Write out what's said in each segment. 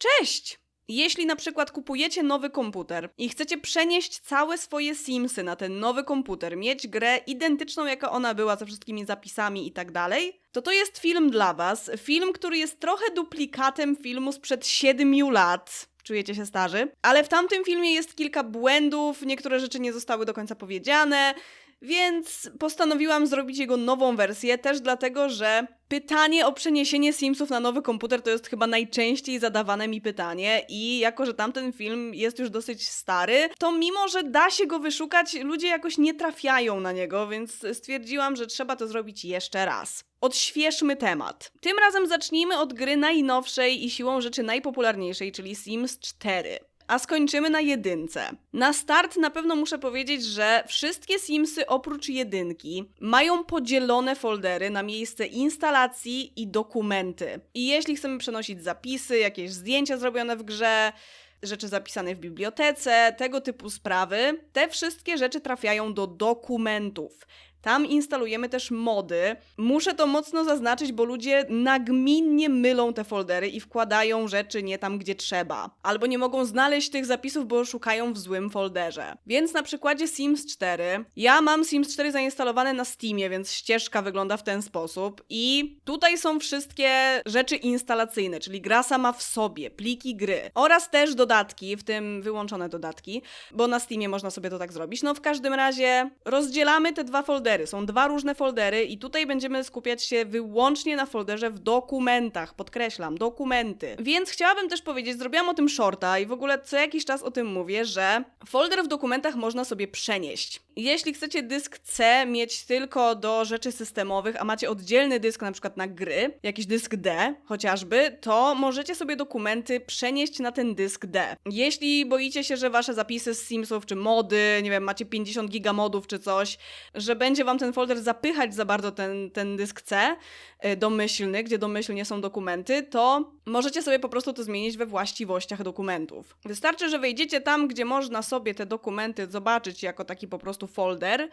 Cześć! Jeśli na przykład kupujecie nowy komputer i chcecie przenieść całe swoje Simsy na ten nowy komputer, mieć grę identyczną jaka ona była ze wszystkimi zapisami i tak dalej, to to jest film dla was. Film, który jest trochę duplikatem filmu sprzed 7 lat. Czujecie się starzy? Ale w tamtym filmie jest kilka błędów, niektóre rzeczy nie zostały do końca powiedziane, więc postanowiłam zrobić jego nową wersję, też dlatego, że pytanie o przeniesienie Simsów na nowy komputer to jest chyba najczęściej zadawane mi pytanie i jako, że tamten film jest już dosyć stary, to mimo, że da się go wyszukać, ludzie jakoś nie trafiają na niego, więc stwierdziłam, że trzeba to zrobić jeszcze raz. Odświeżmy temat. Tym razem zacznijmy od gry najnowszej i siłą rzeczy najpopularniejszej, czyli Sims 4 a skończymy na jedynce. Na start na pewno muszę powiedzieć, że wszystkie Simsy oprócz jedynki mają podzielone foldery na miejsce instalacji i dokumenty. I jeśli chcemy przenosić zapisy, jakieś zdjęcia zrobione w grze, rzeczy zapisane w bibliotece, tego typu sprawy, te wszystkie rzeczy trafiają do dokumentów. Tam instalujemy też mody. Muszę to mocno zaznaczyć, bo ludzie nagminnie mylą te foldery i wkładają rzeczy nie tam, gdzie trzeba. Albo nie mogą znaleźć tych zapisów, bo szukają w złym folderze. Więc na przykładzie Sims 4, ja mam Sims 4 zainstalowane na Steamie, więc ścieżka wygląda w ten sposób. I tutaj są wszystkie rzeczy instalacyjne, czyli gra sama w sobie, pliki gry oraz też dodatki, w tym wyłączone dodatki, bo na Steamie można sobie to tak zrobić. No w każdym razie rozdzielamy te dwa foldery foldery. Są dwa różne foldery i tutaj będziemy skupiać się wyłącznie na folderze w dokumentach. Podkreślam, dokumenty. Więc chciałabym też powiedzieć, zrobiłam o tym shorta i w ogóle co jakiś czas o tym mówię, że folder w dokumentach można sobie przenieść. Jeśli chcecie dysk C mieć tylko do rzeczy systemowych, a macie oddzielny dysk na przykład na gry, jakiś dysk D chociażby, to możecie sobie dokumenty przenieść na ten dysk D. Jeśli boicie się, że wasze zapisy z Simsów czy mody, nie wiem, macie 50 giga modów czy coś, że będzie wam ten folder zapychać za bardzo ten, ten dysk C y, domyślny, gdzie domyślnie są dokumenty, to możecie sobie po prostu to zmienić we właściwościach dokumentów. Wystarczy, że wejdziecie tam, gdzie można sobie te dokumenty zobaczyć jako taki po prostu folder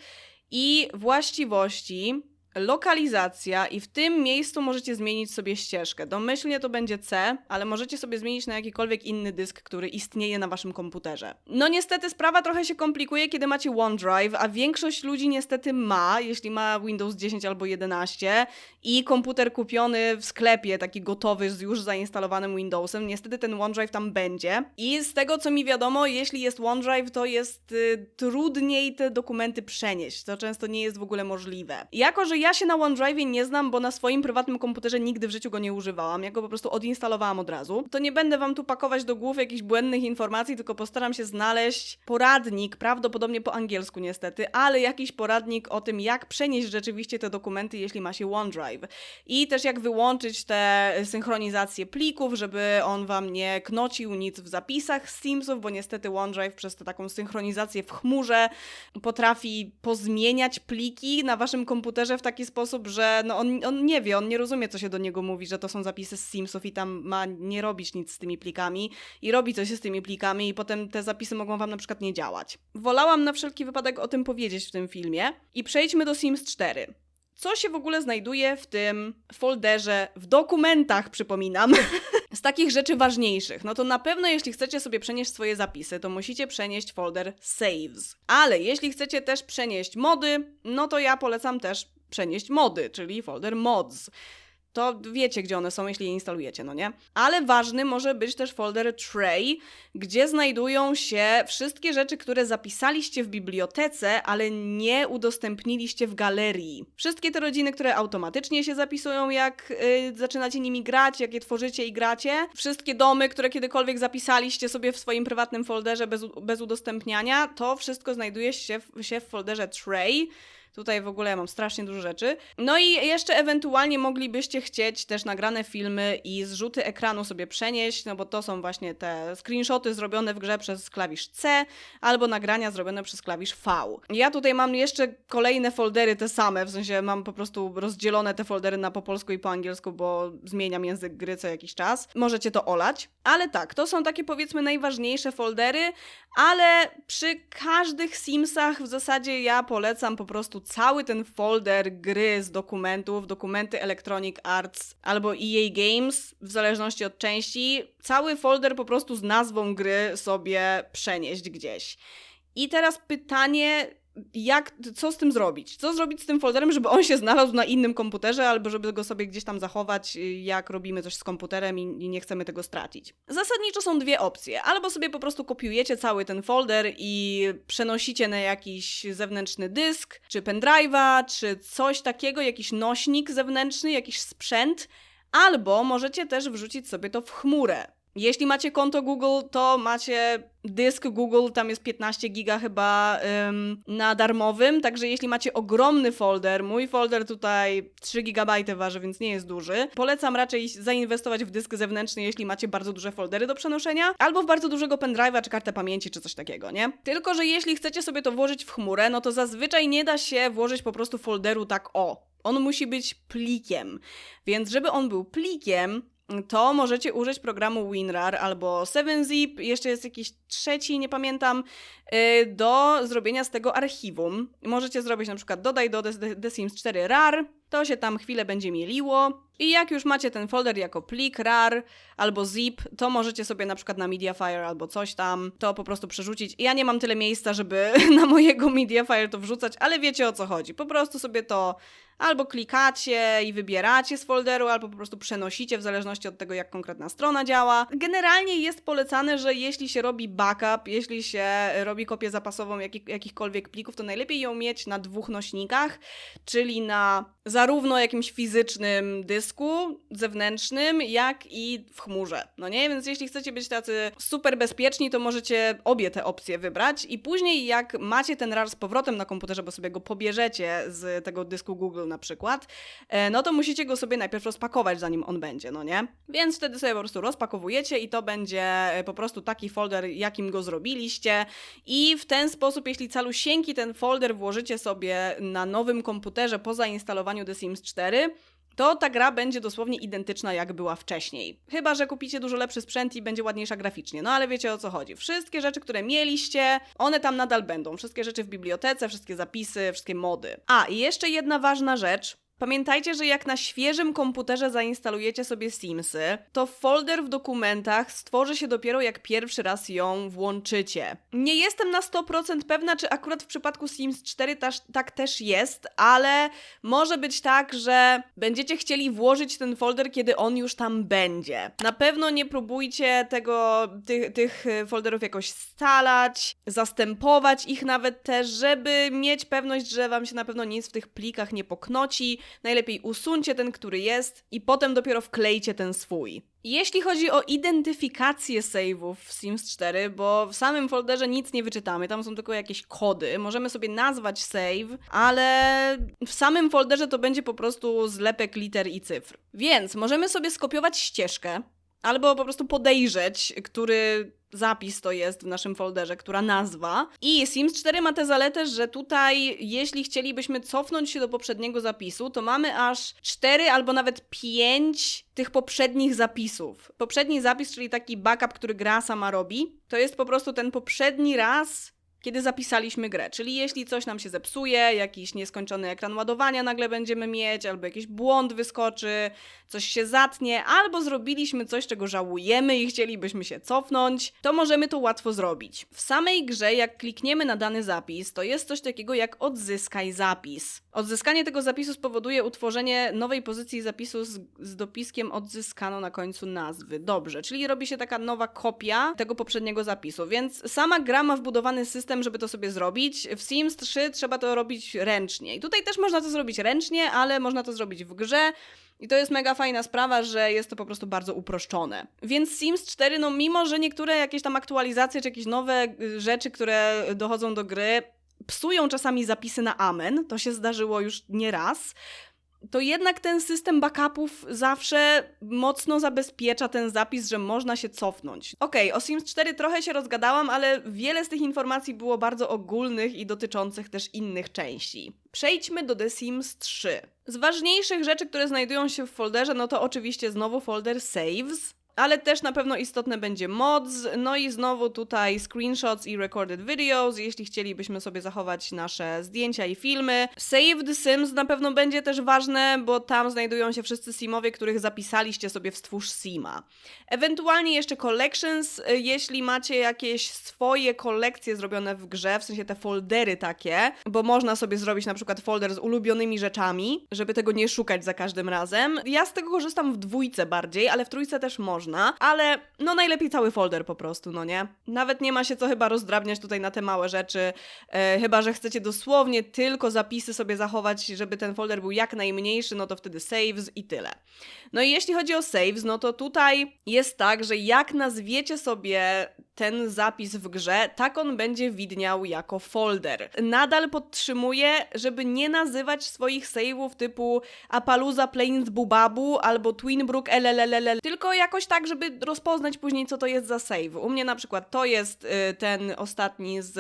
i właściwości lokalizacja i w tym miejscu możecie zmienić sobie ścieżkę. Domyślnie to będzie C, ale możecie sobie zmienić na jakikolwiek inny dysk, który istnieje na waszym komputerze. No niestety sprawa trochę się komplikuje, kiedy macie OneDrive, a większość ludzi niestety ma, jeśli ma Windows 10 albo 11 i komputer kupiony w sklepie, taki gotowy z już zainstalowanym Windowsem, niestety ten OneDrive tam będzie. I z tego co mi wiadomo, jeśli jest OneDrive, to jest y, trudniej te dokumenty przenieść. To często nie jest w ogóle możliwe. Jako, że ja ja się na OneDrive nie znam, bo na swoim prywatnym komputerze nigdy w życiu go nie używałam. Ja go po prostu odinstalowałam od razu. To nie będę wam tu pakować do głów jakichś błędnych informacji, tylko postaram się znaleźć poradnik, prawdopodobnie po angielsku niestety, ale jakiś poradnik o tym, jak przenieść rzeczywiście te dokumenty, jeśli ma się OneDrive. I też jak wyłączyć te synchronizacje plików, żeby on wam nie knocił nic w zapisach z Teamsów, bo niestety OneDrive przez tę taką synchronizację w chmurze potrafi pozmieniać pliki na waszym komputerze w taki taki sposób, że no on, on nie wie, on nie rozumie, co się do niego mówi, że to są zapisy z Simsów i tam ma nie robić nic z tymi plikami i robi coś z tymi plikami i potem te zapisy mogą wam na przykład nie działać. Wolałam na wszelki wypadek o tym powiedzieć w tym filmie i przejdźmy do Sims 4 co się w ogóle znajduje w tym folderze, w dokumentach, przypominam, z takich rzeczy ważniejszych. No to na pewno, jeśli chcecie sobie przenieść swoje zapisy, to musicie przenieść folder Saves. Ale jeśli chcecie też przenieść mody, no to ja polecam też przenieść mody, czyli folder mods to wiecie, gdzie one są, jeśli je instalujecie, no nie? Ale ważny może być też folder tray, gdzie znajdują się wszystkie rzeczy, które zapisaliście w bibliotece, ale nie udostępniliście w galerii. Wszystkie te rodziny, które automatycznie się zapisują, jak yy, zaczynacie nimi grać, jak je tworzycie i gracie. Wszystkie domy, które kiedykolwiek zapisaliście sobie w swoim prywatnym folderze bez, bez udostępniania, to wszystko znajduje się w, się w folderze tray. Tutaj w ogóle mam strasznie dużo rzeczy. No i jeszcze ewentualnie moglibyście chcieć też nagrane filmy i zrzuty ekranu sobie przenieść, no bo to są właśnie te screenshoty zrobione w grze przez klawisz C albo nagrania zrobione przez klawisz V. Ja tutaj mam jeszcze kolejne foldery te same, w sensie mam po prostu rozdzielone te foldery na po polsku i po angielsku, bo zmieniam język gry co jakiś czas. Możecie to olać. Ale tak, to są takie powiedzmy najważniejsze foldery, ale przy każdych Simsach w zasadzie ja polecam po prostu cały ten folder gry z dokumentów, dokumenty Electronic Arts albo EA Games, w zależności od części, cały folder po prostu z nazwą gry sobie przenieść gdzieś. I teraz pytanie, jak, co z tym zrobić? Co zrobić z tym folderem, żeby on się znalazł na innym komputerze, albo żeby go sobie gdzieś tam zachować, jak robimy coś z komputerem i, i nie chcemy tego stracić? Zasadniczo są dwie opcje. Albo sobie po prostu kopiujecie cały ten folder i przenosicie na jakiś zewnętrzny dysk, czy pendrive'a, czy coś takiego, jakiś nośnik zewnętrzny, jakiś sprzęt, albo możecie też wrzucić sobie to w chmurę. Jeśli macie konto Google, to macie dysk Google, tam jest 15 giga chyba ym, na darmowym, także jeśli macie ogromny folder, mój folder tutaj 3 GB waży, więc nie jest duży, polecam raczej zainwestować w dysk zewnętrzny, jeśli macie bardzo duże foldery do przenoszenia, albo w bardzo dużego pendrive'a, czy kartę pamięci, czy coś takiego, nie? Tylko, że jeśli chcecie sobie to włożyć w chmurę, no to zazwyczaj nie da się włożyć po prostu folderu tak o. On musi być plikiem. Więc żeby on był plikiem, to możecie użyć programu WinRAR albo 7zip, jeszcze jest jakiś trzeci, nie pamiętam, y, do zrobienia z tego archiwum. Możecie zrobić na przykład dodaj do The, Sims 4 RAR, to się tam chwilę będzie mieliło. I jak już macie ten folder jako plik RAR albo zip, to możecie sobie na przykład na Mediafire albo coś tam to po prostu przerzucić. Ja nie mam tyle miejsca, żeby na mojego Mediafire to wrzucać, ale wiecie o co chodzi. Po prostu sobie to albo klikacie i wybieracie z folderu, albo po prostu przenosicie w zależności od tego, jak konkretna strona działa. Generalnie jest polecane, że jeśli się robi backup, jeśli się robi kopię zapasową jakich, jakichkolwiek plików, to najlepiej ją mieć na dwóch nośnikach, czyli na zarówno jakimś fizycznym dysku zewnętrznym, jak i w chmurze. No nie, więc jeśli chcecie być tacy super bezpieczni, to możecie obie te opcje wybrać i później jak macie ten RAR z powrotem na komputerze, bo sobie go pobierzecie z tego dysku Google na przykład, e, no to musicie go sobie najpierw rozpakować, zanim on będzie, no nie? Więc wtedy sobie po prostu rozpakowujecie i to będzie e, po prostu taki folder, jakim go zrobiliście i w ten sposób, jeśli calusieńki ten folder włożycie sobie na nowym komputerze po zainstalowaniu The Sims 4, to ta gra będzie dosłownie identyczna jak była wcześniej. Chyba, że kupicie dużo lepszy sprzęt i będzie ładniejsza graficznie. No ale wiecie o co chodzi. Wszystkie rzeczy, które mieliście, one tam nadal będą. Wszystkie rzeczy w bibliotece, wszystkie zapisy, wszystkie mody. A, i jeszcze jedna ważna rzecz. Pamiętajcie, że jak na świeżym komputerze zainstalujecie sobie Simsy, to folder w dokumentach stworzy się dopiero jak pierwszy raz ją włączycie. Nie jestem na 100% pewna, czy akurat w przypadku Sims 4 taż, tak też jest, ale może być tak, że będziecie chcieli włożyć ten folder, kiedy on już tam będzie. Na pewno nie próbujcie tego, tych, tych folderów jakoś scalać, zastępować ich nawet też, żeby mieć pewność, że wam się na pewno nic w tych plikach nie poknoci, najlepiej usuńcie ten, który jest i potem dopiero wklejcie ten swój. Jeśli chodzi o identyfikację save'ów w Sims 4, bo w samym folderze nic nie wyczytamy, tam są tylko jakieś kody, możemy sobie nazwać save, ale w samym folderze to będzie po prostu zlepek liter i cyfr. Więc możemy sobie skopiować ścieżkę, albo po prostu podejrzeć, który zapis to jest w naszym folderze, która nazwa. I Sims 4 ma tę zaletę, że tutaj, jeśli chcielibyśmy cofnąć się do poprzedniego zapisu, to mamy aż 4 albo nawet 5 tych poprzednich zapisów. Poprzedni zapis, czyli taki backup, który gra sama robi, to jest po prostu ten poprzedni raz, kiedy zapisaliśmy grę. Czyli jeśli coś nam się zepsuje, jakiś nieskończony ekran ładowania nagle będziemy mieć, albo jakiś błąd wyskoczy, coś się zatnie, albo zrobiliśmy coś, czego żałujemy i chcielibyśmy się cofnąć, to możemy to łatwo zrobić. W samej grze, jak klikniemy na dany zapis, to jest coś takiego jak odzyskaj zapis. Odzyskanie tego zapisu spowoduje utworzenie nowej pozycji zapisu z, z dopiskiem odzyskano na końcu nazwy. Dobrze, czyli robi się taka nowa kopia tego poprzedniego zapisu, więc sama gra ma wbudowany system, żeby to sobie zrobić. W Sims 3 trzeba to robić ręcznie. I tutaj też można to zrobić ręcznie, ale można to zrobić w grze. I to jest mega fajna sprawa, że jest to po prostu bardzo uproszczone. Więc Sims 4, no mimo, że niektóre jakieś tam aktualizacje, czy jakieś nowe y, rzeczy, które dochodzą do gry, psują czasami zapisy na amen, to się zdarzyło już nie raz, to jednak ten system backupów zawsze mocno zabezpiecza ten zapis, że można się cofnąć. Okej, okay, o Sims 4 trochę się rozgadałam, ale wiele z tych informacji było bardzo ogólnych i dotyczących też innych części. Przejdźmy do The Sims 3. Z ważniejszych rzeczy, które znajdują się w folderze, no to oczywiście znowu folder Saves, ale też na pewno istotne będzie mods, no i znowu tutaj screenshots i recorded videos, jeśli chcielibyśmy sobie zachować nasze zdjęcia i filmy. Save the Sims na pewno będzie też ważne, bo tam znajdują się wszyscy simowie, których zapisaliście sobie w stwórz sima. Ewentualnie jeszcze collections, jeśli macie jakieś swoje kolekcje zrobione w grze, w sensie te foldery takie, bo można sobie zrobić na przykład folder z ulubionymi rzeczami, żeby tego nie szukać za każdym razem. Ja z tego korzystam w dwójce bardziej, ale w trójce też można, ale no najlepiej cały folder po prostu, no nie? Nawet nie ma się co chyba rozdrabniać tutaj na te małe rzeczy, e, chyba że chcecie dosłownie tylko zapisy sobie zachować, żeby ten folder był jak najmniejszy, no to wtedy saves i tyle. No i jeśli chodzi o saves, no to tutaj jest tak, że jak nazwiecie sobie ten zapis w grze, tak on będzie widniał jako folder. Nadal podtrzymuję, żeby nie nazywać swoich saveów typu Appaloosa Plains Bubabu albo Twinbrook LLLL, tylko jakoś tak, żeby rozpoznać później, co to jest za save. U mnie na przykład to jest y, ten ostatni z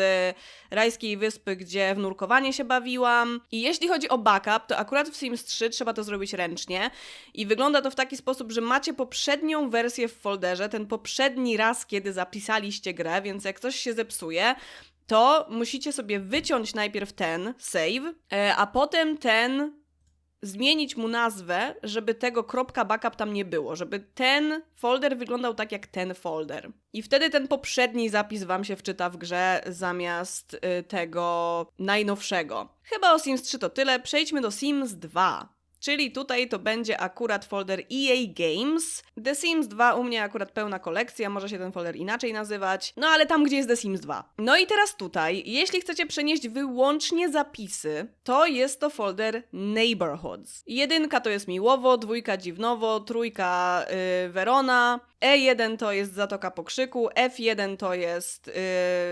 Rajskiej Wyspy, gdzie w nurkowanie się bawiłam. I jeśli chodzi o backup, to akurat w Sims 3 trzeba to zrobić ręcznie i wygląda to w taki sposób, że macie poprzednią wersję w folderze, ten poprzedni raz, kiedy grę, więc jak coś się zepsuje, to musicie sobie wyciąć najpierw ten save, e, a potem ten zmienić mu nazwę, żeby tego backup tam nie było, żeby ten folder wyglądał tak jak ten folder. I wtedy ten poprzedni zapis wam się wczyta w grze zamiast y, tego najnowszego. Chyba o Sims 3 to tyle. Przejdźmy do Sims 2. Czyli tutaj to będzie akurat folder EA Games. The Sims 2 u mnie akurat pełna kolekcja, może się ten folder inaczej nazywać. No ale tam, gdzie jest The Sims 2. No i teraz tutaj, jeśli chcecie przenieść wyłącznie zapisy, to jest to folder Neighborhoods. Jedynka to jest Miłowo, dwójka Dziwnowo, trójka yy, Verona, E1 to jest Zatoka Pokrzyku, F1 to jest,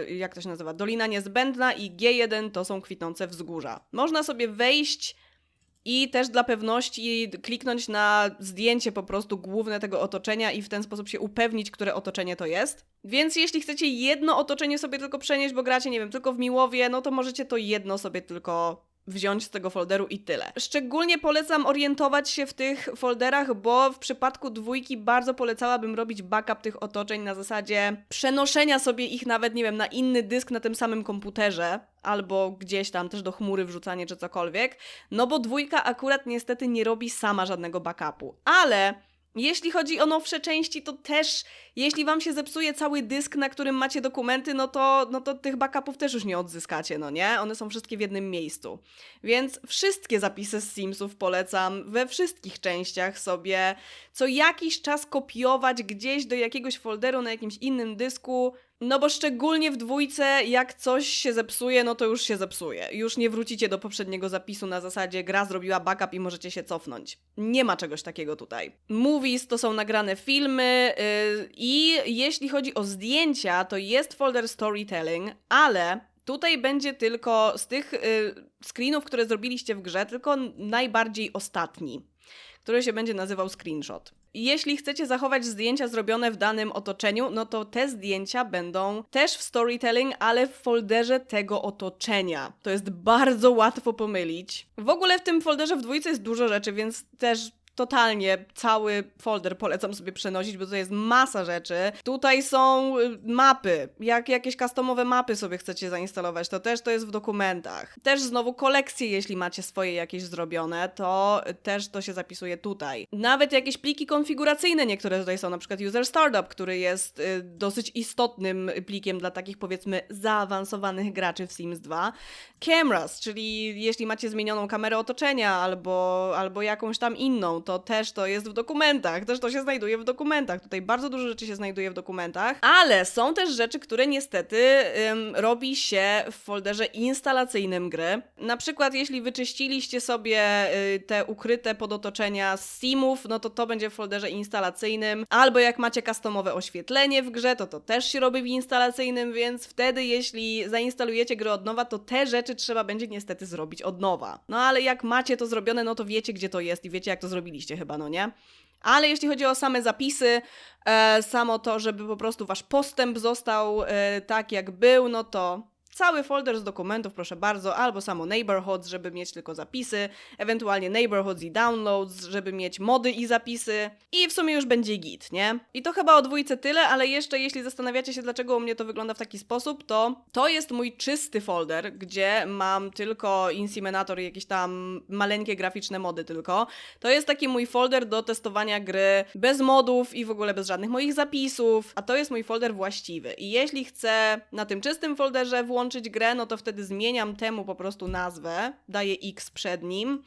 yy, jak to się nazywa, Dolina Niezbędna i G1 to są kwitnące wzgórza. Można sobie wejść i też dla pewności kliknąć na zdjęcie po prostu główne tego otoczenia i w ten sposób się upewnić, które otoczenie to jest. Więc jeśli chcecie jedno otoczenie sobie tylko przenieść, bo gracie, nie wiem, tylko w Miłowie, no to możecie to jedno sobie tylko wziąć z tego folderu i tyle. Szczególnie polecam orientować się w tych folderach, bo w przypadku dwójki bardzo polecałabym robić backup tych otoczeń na zasadzie przenoszenia sobie ich nawet, nie wiem, na inny dysk na tym samym komputerze, albo gdzieś tam też do chmury wrzucanie czy cokolwiek, no bo dwójka akurat niestety nie robi sama żadnego backupu. Ale jeśli chodzi o nowsze części, to też, jeśli wam się zepsuje cały dysk, na którym macie dokumenty, no to, no to tych backupów też już nie odzyskacie, no nie? One są wszystkie w jednym miejscu. Więc wszystkie zapisy z Simsów polecam we wszystkich częściach sobie co jakiś czas kopiować gdzieś do jakiegoś folderu na jakimś innym dysku, no bo szczególnie w dwójce, jak coś się zepsuje, no to już się zepsuje. Już nie wrócicie do poprzedniego zapisu na zasadzie gra zrobiła backup i możecie się cofnąć. Nie ma czegoś takiego tutaj. Movies to są nagrane filmy yy, i jeśli chodzi o zdjęcia, to jest folder storytelling, ale tutaj będzie tylko z tych yy, screenów, które zrobiliście w grze, tylko najbardziej ostatni, który się będzie nazywał screenshot. Jeśli chcecie zachować zdjęcia zrobione w danym otoczeniu, no to te zdjęcia będą też w storytelling, ale w folderze tego otoczenia. To jest bardzo łatwo pomylić. W ogóle w tym folderze w dwójce jest dużo rzeczy, więc też totalnie cały folder polecam sobie przenosić, bo to jest masa rzeczy. Tutaj są y, mapy, jak jakieś customowe mapy sobie chcecie zainstalować, to też to jest w dokumentach. Też znowu kolekcje, jeśli macie swoje jakieś zrobione, to też to się zapisuje tutaj. Nawet jakieś pliki konfiguracyjne niektóre tutaj są, na przykład User Startup, który jest y, dosyć istotnym plikiem dla takich powiedzmy zaawansowanych graczy w Sims 2. Cameras, czyli jeśli macie zmienioną kamerę otoczenia albo, albo jakąś tam inną, to też to jest w dokumentach, też to się znajduje w dokumentach. Tutaj bardzo dużo rzeczy się znajduje w dokumentach, ale są też rzeczy, które niestety ym, robi się w folderze instalacyjnym gry. Na przykład, jeśli wyczyściliście sobie y, te ukryte podotoczenia z simów, no to to będzie w folderze instalacyjnym, albo jak macie customowe oświetlenie w grze, to to też się robi w instalacyjnym, więc wtedy, jeśli zainstalujecie grę od nowa, to te rzeczy trzeba będzie niestety zrobić od nowa. No ale jak macie to zrobione, no to wiecie, gdzie to jest i wiecie, jak to zrobiliście chyba, no nie? Ale jeśli chodzi o same zapisy, e, samo to, żeby po prostu wasz postęp został e, tak jak był, no to cały folder z dokumentów, proszę bardzo, albo samo neighborhoods, żeby mieć tylko zapisy, ewentualnie neighborhoods i downloads, żeby mieć mody i zapisy i w sumie już będzie git, nie? I to chyba o dwójce tyle, ale jeszcze jeśli zastanawiacie się, dlaczego u mnie to wygląda w taki sposób, to to jest mój czysty folder, gdzie mam tylko Inseminator i jakieś tam maleńkie graficzne mody tylko. To jest taki mój folder do testowania gry bez modów i w ogóle bez żadnych moich zapisów, a to jest mój folder właściwy. I jeśli chcę na tym czystym folderze włączyć grę, no to wtedy zmieniam temu po prostu nazwę, daję X przed nim.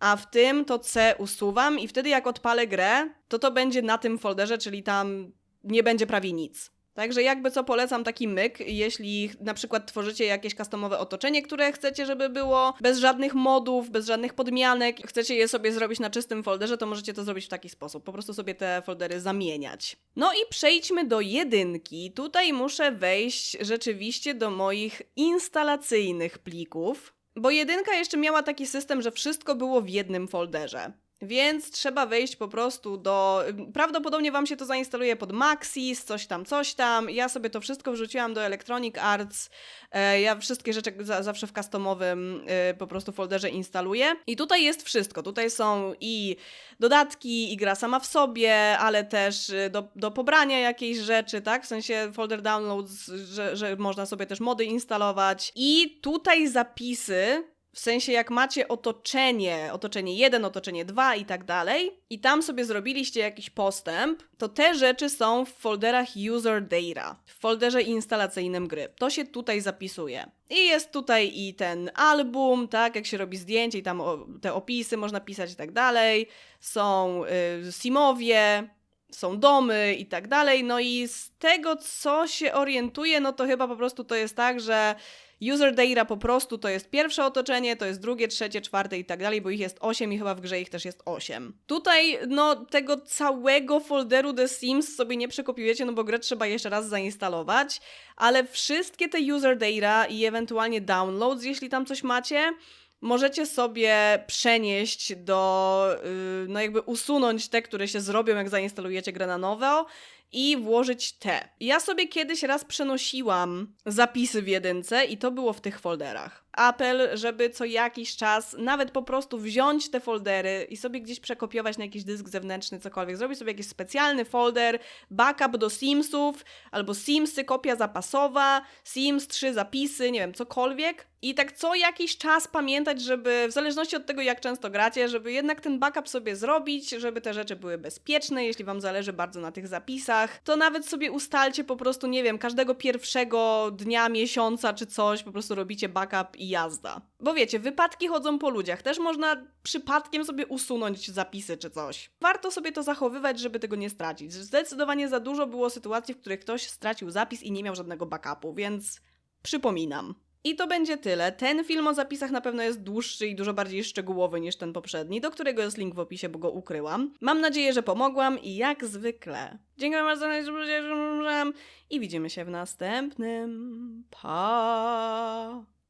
A w tym to C usuwam i wtedy jak odpalę grę, to to będzie na tym folderze, czyli tam nie będzie prawie nic. Także jakby co polecam taki myk, jeśli na przykład tworzycie jakieś customowe otoczenie, które chcecie, żeby było bez żadnych modów, bez żadnych podmianek, chcecie je sobie zrobić na czystym folderze, to możecie to zrobić w taki sposób. Po prostu sobie te foldery zamieniać. No i przejdźmy do jedynki. Tutaj muszę wejść rzeczywiście do moich instalacyjnych plików. Bo jedynka jeszcze miała taki system, że wszystko było w jednym folderze. Więc trzeba wejść po prostu do. Prawdopodobnie Wam się to zainstaluje pod Maxis, coś tam, coś tam. Ja sobie to wszystko wrzuciłam do Electronic Arts. E, ja wszystkie rzeczy za, zawsze w customowym e, po prostu folderze instaluję. I tutaj jest wszystko. Tutaj są i dodatki, i gra sama w sobie, ale też e, do, do pobrania jakiejś rzeczy, tak? W sensie folder downloads, że, że można sobie też mody instalować. I tutaj zapisy w sensie, jak macie otoczenie, otoczenie 1, otoczenie 2 i tak dalej, i tam sobie zrobiliście jakiś postęp, to te rzeczy są w folderach user data, w folderze instalacyjnym gry. To się tutaj zapisuje. I jest tutaj i ten album, tak, jak się robi zdjęcie i tam o, te opisy można pisać i tak dalej. Są y, simowie, są domy i tak dalej. No i z tego, co się orientuje, no to chyba po prostu to jest tak, że User data po prostu to jest pierwsze otoczenie, to jest drugie, trzecie, czwarte i tak dalej, bo ich jest 8 i chyba w grze ich też jest 8. Tutaj, no, tego całego folderu The Sims sobie nie przekopiujecie, no bo grę trzeba jeszcze raz zainstalować, ale wszystkie te user data i ewentualnie downloads, jeśli tam coś macie, możecie sobie przenieść do, yy, no jakby usunąć te, które się zrobią, jak zainstalujecie grę na nowo i włożyć te. Ja sobie kiedyś raz przenosiłam zapisy w jedynce i to było w tych folderach. Apel, żeby co jakiś czas nawet po prostu wziąć te foldery i sobie gdzieś przekopiować na jakiś dysk zewnętrzny, cokolwiek. Zrobić sobie jakiś specjalny folder, backup do Simsów, albo Simsy, kopia zapasowa, Sims 3 zapisy, nie wiem, cokolwiek. I tak co jakiś czas pamiętać, żeby w zależności od tego, jak często gracie, żeby jednak ten backup sobie zrobić, żeby te rzeczy były bezpieczne, jeśli Wam zależy bardzo na tych zapisach, to nawet sobie ustalcie po prostu, nie wiem, każdego pierwszego dnia, miesiąca czy coś, po prostu robicie backup i jazda. Bo wiecie, wypadki chodzą po ludziach, też można przypadkiem sobie usunąć zapisy czy coś. Warto sobie to zachowywać, żeby tego nie stracić. Zdecydowanie za dużo było sytuacji, w których ktoś stracił zapis i nie miał żadnego backupu, więc przypominam. I to będzie tyle. Ten film o zapisach na pewno jest dłuższy i dużo bardziej szczegółowy niż ten poprzedni, do którego jest link w opisie, bo go ukryłam. Mam nadzieję, że pomogłam i jak zwykle. Dziękuję bardzo za i widzimy się w następnym. Pa!